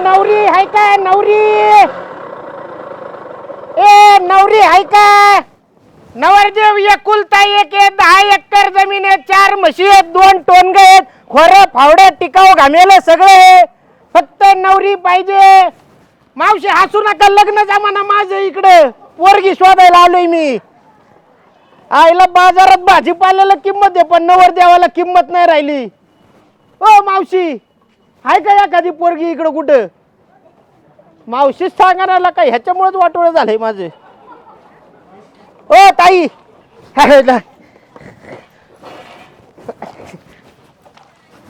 नवरी हाय का नवरी? ए नवरी हाय का? नवरदेव एकुलता एक आहे दहा एकर जमीन आहे चार म्हशी आहेत दोन टोनग आहेत खोरं फावडं टिकाव घामेल सगळे आहे. फक्त नवरी पाहिजे. मावशी हसू नका लग्न जमाना माझं इकडं. पोरगी शोधायला आलोय मी. आईला बाजारात भाजीपाल्याला किंमत आहे पण नवरदेवाला किंमत नाही राहिली. ओ मावशी! आहे का एखादी पोरगी इकडं कुठं? मावशीच सांगणारला का ह्याच्यामुळेच वाटोळं झालंय माझं. ओ ताई!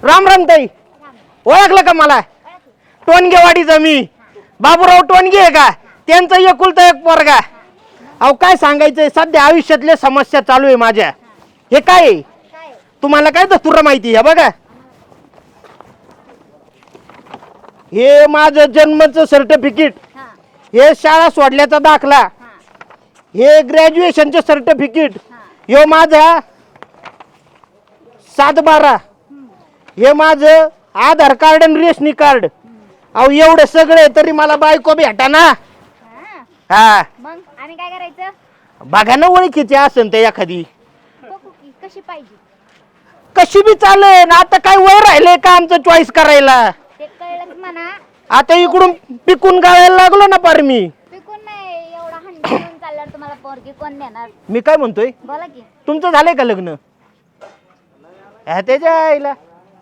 राम राम ताई. ओळखलं का मला? टोनगेवाडीचा मी. बाबूराव टोनगे आहे का? त्यांचं एकुलता एक पोरगा. अहो काय सांगायचंय? सध्या आयुष्यातल्या समस्या चालू आहे माझ्या. हे काय? आहे? तुम्हाला काय दस्तुरा माहिती आहे? बघा. हे माझं जन्मचं सर्टिफिकेट हा. शाळा सोडल्याचा दाखला. हा. ग्रॅज्युएशनचे सर्टिफिकेट हा. माझा सात बारा हे माझं आधार कार्ड आणि रेशनी कार्ड अहो एवढे सगळे तरी मला बायको भेटा ना हा. हा. मग आम्ही काय करायचं? बघा ना ओळखीची असेल ते एखादी. बघू की कशी पाहिजे. कशी बी चालेल. आता काय वय राहिले का आमचं चॉईस करायला? आता इकडून पिकून गाळायला लागलो ना पार मी. पिकून नाही एवढा हंडी घेऊन चालल्यावर तुम्हाला पोरगी कोण देणार? मी काय म्हणतोय? बोला की. तुमचं झालंय का लग्न? ह्या त्याच्या आईला.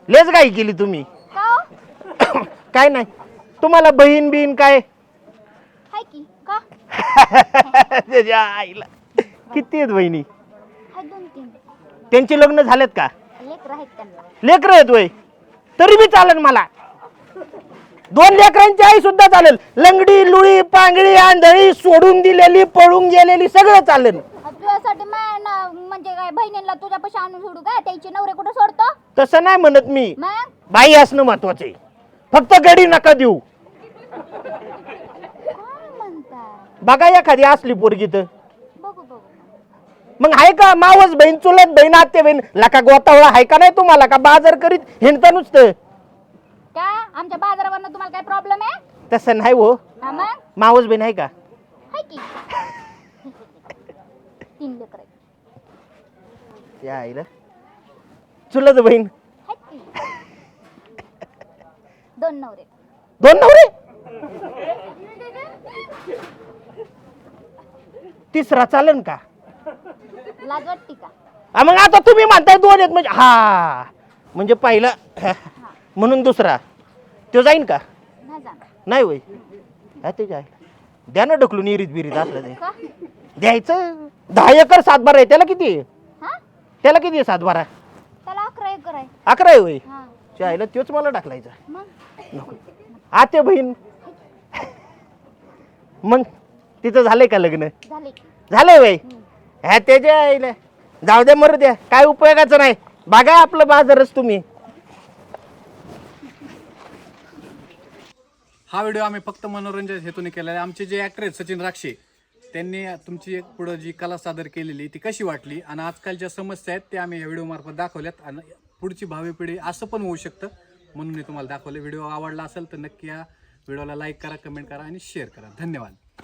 लेच गाई केली तुम्ही. का हो? काय नाही. तुम्हाला बहीण बिहीण काय? हाय की. का? त्याच्या आईला. किती आहेत बहिणी हाय दोन तीन. त्यांचे लग्न झालेत का? लेकर आहेत त्यांना. लेकर आहेत वय. तरी बी चालेल मला. दोन लेकरांची आई सुद्धा चालेल. लंगडी लुळी पांगडी आंधळी सोडून दिलेली पळून गेलेली सगळं चालेल. तुझ्यासाठी ना- म्हणजे काय बहिणीला तुझ्यापाशी आणून सोडू का? त्याची नवरे कुठे सोडतो? तसं नाही म्हणत मी. मग? बाई असणं महत्वाचं आहे. फक्त गडी नका देऊ. काय म्हणताय बघा एखादी असली पोरगी तर. बघू बघू. मग आहे का मावस बहीण चुलत बहीण आत्या बहीण लका गोतावळा आहे का नाही तुम्हाला? का बाजार करीत? हिंडता नुसतं? आमच्या बाजारावरनं तुम्हाला काय प्रॉब्लेम आहे? तसं नाही हो. हा मग? मावस बहीण आहे का? हाय की. तीन लेकर आहेत. या आईला. चुलत बहीण. की. दोन नवरे दोन नवरे? तिसरा चालन का? लाज वाटते का? हा, मग आता तुम्ही म्हणताय दोन आहेत म्हणजे हा. म्हणजे पहिला म्हणून दुसरा. तो जाईन का? नाही जाणार. नाही होय. हा ते काय? द्या ना ढकलून इरीत बिरीत असलं ते. का? द्यायचं. दहा एकर सातबारा आहे. त्याला किती आहे? हा? त्याला किती आहे सातबारा? त्याला अकरा एकर आहे. अकरा आहे होय. हा. चायला तोच मला टाकलायचा मग? नको. आते बहीण. मग? तिचं झालंय का लग्न? झाले की झालंय वय ह्या त्याच्या आईला. जाऊ द्या मरू द्या. काय उपयोगाचं नाही. बघा आपलं बाजारच तुम्ही. हा व्हिडिओ आम्ही फक्त मनोरंजन हेतूने केलेला आहे. आमचे जे ॲक्टर आहेत सचिन राक्षे त्यांनी तुमची एक पुढं जी कला सादर केलेली ती कशी वाटली? आणि आजकाल ज्या समस्या आहेत त्या आम्ही या व्हिडिओमार्फत दाखवल्यात. आणि पुढची भावी पिढी असं पण होऊ शकतं म्हणून मी तुम्हाला दाखवलं. व्हिडिओ आवडला असेल तर नक्की या व्हिडिओला लाईक करा कमेंट करा आणि शेअर करा. धन्यवाद.